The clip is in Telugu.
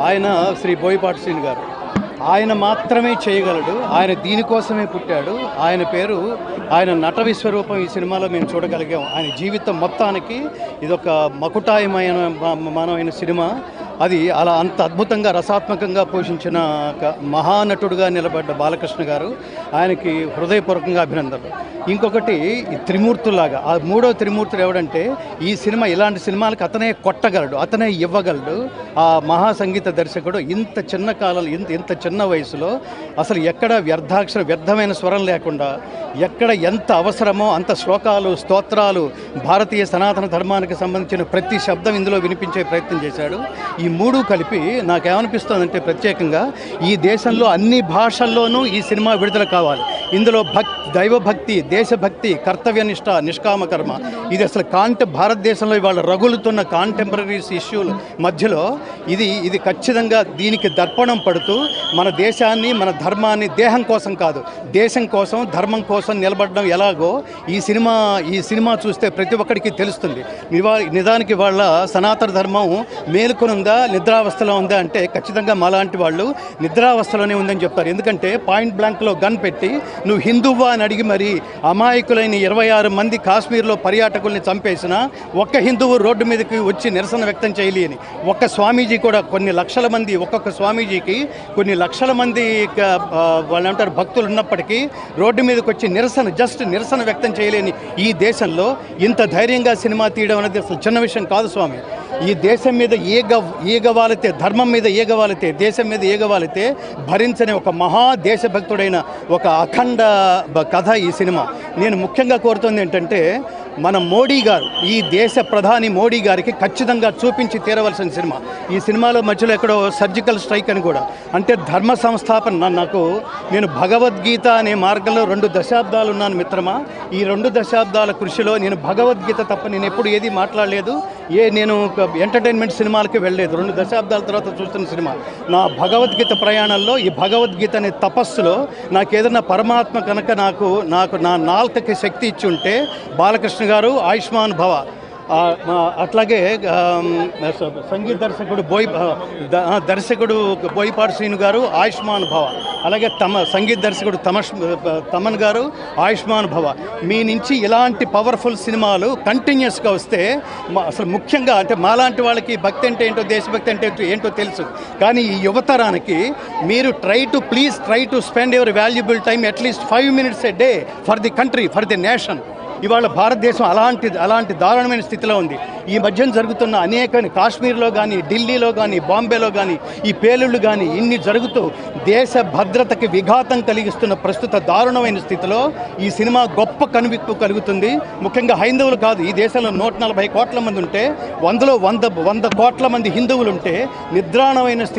ఆయన శ్రీ బోయపాటి శ్రీని గారు. ఆయన మాత్రమే చేయగలడు. ఆయన దీనికోసమే పుట్టాడు. ఆయన పేరు ఆయన నట విశ్వరూపం ఈ సినిమాలో మేము చూడగలిగాం. ఆయన జీవితం మొత్తానికి ఇదొక మకుటాయమైన మనమైన సినిమా. అది అలా అంత అద్భుతంగా రసాత్మకంగా పోషించిన ఒక మహానటుడుగా నిలబడ్డ బాలకృష్ణ గారు ఆయనకి హృదయపూర్వకంగా అభినందనలు. ఇంకొకటి ఈ త్రిమూర్తులాగా ఆ మూడో త్రిమూర్తుడు ఎవడంటే ఈ సినిమా ఇలాంటి సినిమాలకు అతనే కొట్టగలడు అతనే ఇవ్వగలడు. ఆ మహా సంగీత దర్శకుడు ఇంత చిన్న కాలంలో ఇంత ఇంత చిన్న వయసులో అసలు ఎక్కడ వ్యర్థాక్షర వ్యర్థమైన స్వరం లేకుండా ఎక్కడ ఎంత అవసరమో అంత శ్లోకాలు స్తోత్రాలు భారతీయ సనాతన ధర్మానికి సంబంధించిన ప్రతి శబ్దం ఇందులో వినిపించే ప్రయత్నం చేశాడు. ఈ మూడు కలిపి నాకేమనిపిస్తుందంటే ప్రత్యేకంగా ఈ దేశంలో అన్ని భాషల్లోనూ ఈ సినిమా విడుదల కావాలి. ఇందులో భక్ దైవభక్తి దేశభక్తి కర్తవ్యనిష్ట నిష్కామ కర్మ ఇది అసలు కాంట భారతదేశంలో ఇవాళ రగులుతున్న కాంటెంపరీస్ ఇష్యూల మధ్యలో ఇది ఇది ఖచ్చితంగా దీనికి దర్పణం పడుతూ మన దేశాన్ని మన ధర్మాన్ని దేహం కోసం కాదు దేశం కోసం ధర్మం కోసం నిలబడడం ఎలాగో ఈ సినిమా ఈ సినిమా చూస్తే ప్రతి ఒక్కడికి తెలుస్తుంది. నివా నిజానికి వాళ్ళ సనాతన ధర్మం మేలుకొనుందా నిద్రావస్థలో ఉందా అంటే ఖచ్చితంగా మాలాంటి వాళ్ళు నిద్రావస్థలోనే ఉందని చెప్తారు. ఎందుకంటే పాయింట్ బ్లాంక్లో గన్ పెట్టి నువ్వు హిందువా అని అడిగి మరి అమాయకులైన ఇరవై ఆరు మంది కాశ్మీర్లో పర్యాటకుల్ని చంపేసిన ఒక్క హిందువు రోడ్డు మీదకి వచ్చి నిరసన వ్యక్తం చేయలేని ఒక్క స్వామీజీ కూడా కొన్ని లక్షల మంది ఒక్కొక్క స్వామీజీకి కొన్ని లక్షల మంది వాళ్ళంటారు వాళ్ళు అంటారు భక్తులు ఉన్నప్పటికీ రోడ్డు మీదకి వచ్చి నిరసన జస్ట్ నిరసన వ్యక్తం చేయలేని ఈ దేశంలో ఇంత ధైర్యంగా సినిమా తీయడం అనేది అసలు చిన్న విషయం కాదు స్వామి. ఈ దేశం మీద ఈగ ఈగవాలితే ధర్మం మీద ఈగవాలితే దేశం మీద ఈగవాలితే భరించని ఒక మహా దేశభక్తుడైన ఒక అఖండ కథ ఈ సినిమా. నేను ముఖ్యంగా కోరుతుంది ఏంటంటే మన మోడీ గారు ఈ దేశ ప్రధాని మోడీ గారికి ఖచ్చితంగా చూపించి తీరవలసిన సినిమా. ఈ సినిమాలో మధ్యలో ఎక్కడో సర్జికల్ స్ట్రైక్ అని కూడా. అంటే ధర్మ సంస్థాపన నాకు నేను భగవద్గీత అనే మార్గంలో రెండు దశాబ్దాలు ఉన్నాను మిత్రమా. ఈ రెండు దశాబ్దాల కృషిలో నేను భగవద్గీత తప్ప నేను ఎప్పుడు ఏది మాట్లాడలేదు. ఏ నేను ఒక ఎంటర్టైన్మెంట్ సినిమాలకి వెళ్ళలేదు. రెండు దశాబ్దాల తర్వాత చూస్తున్న సినిమా. నా భగవద్గీత ప్రయాణంలో ఈ భగవద్గీత అనే తపస్సులో నాకు ఏదైనా పరమాత్మ కనుక నాకు నాకు నా నాల్కకి శక్తి ఇచ్చి ఉంటే బాలకృష్ణ గారు ఆయుష్మాన్ భవ. అట్లాగే సంగీత దర్శకుడు బోయ్ దర్శకుడు బోయపాటి శ్రీను గారు ఆయుష్మాన్ భవ. అలాగే తమ సంగీత దర్శకుడు తమష్ తమన్ గారు ఆయుష్మాన్ భవ. మీ నుంచి ఇలాంటి పవర్ఫుల్ సినిమాలు కంటిన్యూస్గా వస్తే అసలు ముఖ్యంగా అంటే మాలాంటి వాళ్ళకి భక్తి అంటే ఏంటో దేశభక్తి అంటే ఏంటో- ఏంటో తెలుసు. కానీ ఈ యువతరానికి మీరు try to please try to spend your valuable time at least five minutes a day for the country for the nation. ఇవాళ భారతదేశం అలాంటి అలాంటి దారుణమైన స్థితిలో ఉంది. ఈ మధ్యన జరుగుతున్న అనేక కాశ్మీర్లో కానీ ఢిల్లీలో కానీ బాంబేలో కానీ ఈ పేలుళ్ళు కానీ ఇన్ని జరుగుతూ దేశ భద్రతకి విఘాతం కలిగిస్తున్న ప్రస్తుత దారుణమైన స్థితిలో ఈ సినిమా గొప్ప కనువిప్పు కలుగుతుంది. ముఖ్యంగా హైందవులు కాదు ఈ దేశంలో నూట నలభై కోట్ల మంది ఉంటే వందలో వంద వంద కోట్ల మంది హిందువులు ఉంటే నిద్రాణమైన స్థితి